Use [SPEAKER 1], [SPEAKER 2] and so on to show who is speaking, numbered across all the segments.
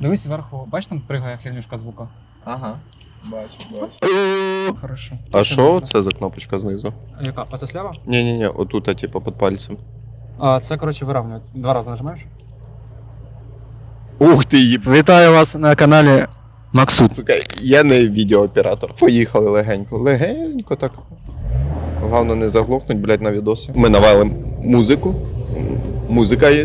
[SPEAKER 1] Дивись зверху, бачиш, там пригає хернюшка звука.
[SPEAKER 2] Ага. Бачу, бачу.
[SPEAKER 1] Хорошо.
[SPEAKER 2] А що це за кнопочка знизу?
[SPEAKER 1] Яка? Оце слява?
[SPEAKER 2] Ні-ні-ні, отут, а, типу, під пальцем.
[SPEAKER 1] А, це, коротше, виравнювати. Два рази нажимаєш.
[SPEAKER 2] Ух ти, їб.
[SPEAKER 1] Вітаю вас на каналі Максут.
[SPEAKER 2] Сука, я не відеооператор. Поїхали легенько. Легенько так. Головне не заглохнуть, блядь, на відоси. Ми навели музику. Музика є.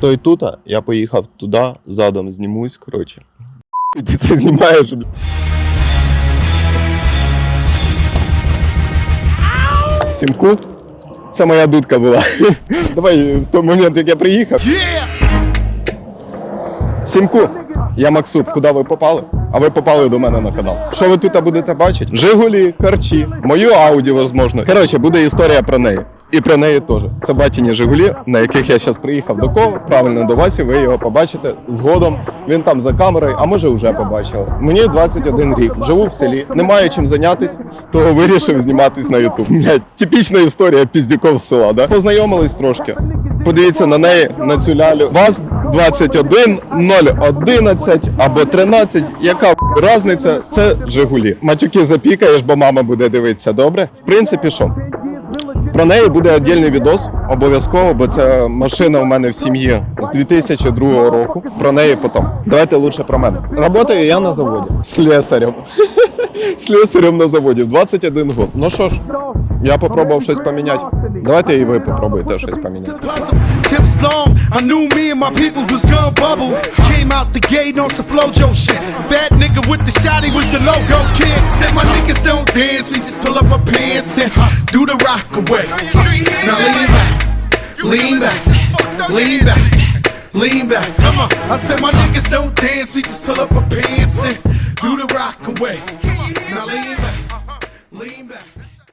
[SPEAKER 2] То й тут, я поїхав туди, задом знімусь, коротше. І ти це знімаєш, блядь. Сімку? Це моя дудка була. Давай в той момент, як я приїхав. Сімку, я Максут, куди ви попали? А ви попали до мене на канал. Що ви тут будете бачити? Жигулі, карчі, мою ауді, можливо. Коротше, буде історія про неї. І про неї теж. Це батіні Жигулі, на яких я зараз приїхав до кого. Правильно, до Васі, ви його побачите згодом. Він там за камерою, а може вже побачили. Мені 21 рік, живу в селі, не маю чим зайнятися, того вирішив зніматись на Ютуб. Типічна історія піздюков з села, да? Познайомились трошки. Подивіться на неї, на цю лялю. Вас 21, 011 або 13. Яка різниця? Це Жигулі. Матюки запікаєш, бо мама буде дивитися, добре? В принципі, що? Про неї буде віддільний відос, обов'язково, бо це машина у мене в сім'ї з 2002 року. Про неї потім. Давайте лучше про мене. Работаю я на заводі. Слесарем. Слесарем на заводі в 21 год. Ну що ж, я попробував щось поміняти. Давайте і ви попробуйте щось поміняти.
[SPEAKER 3] Lean back. Come on, I said my niggas don't dance, we just pull up our pants and do the rock away.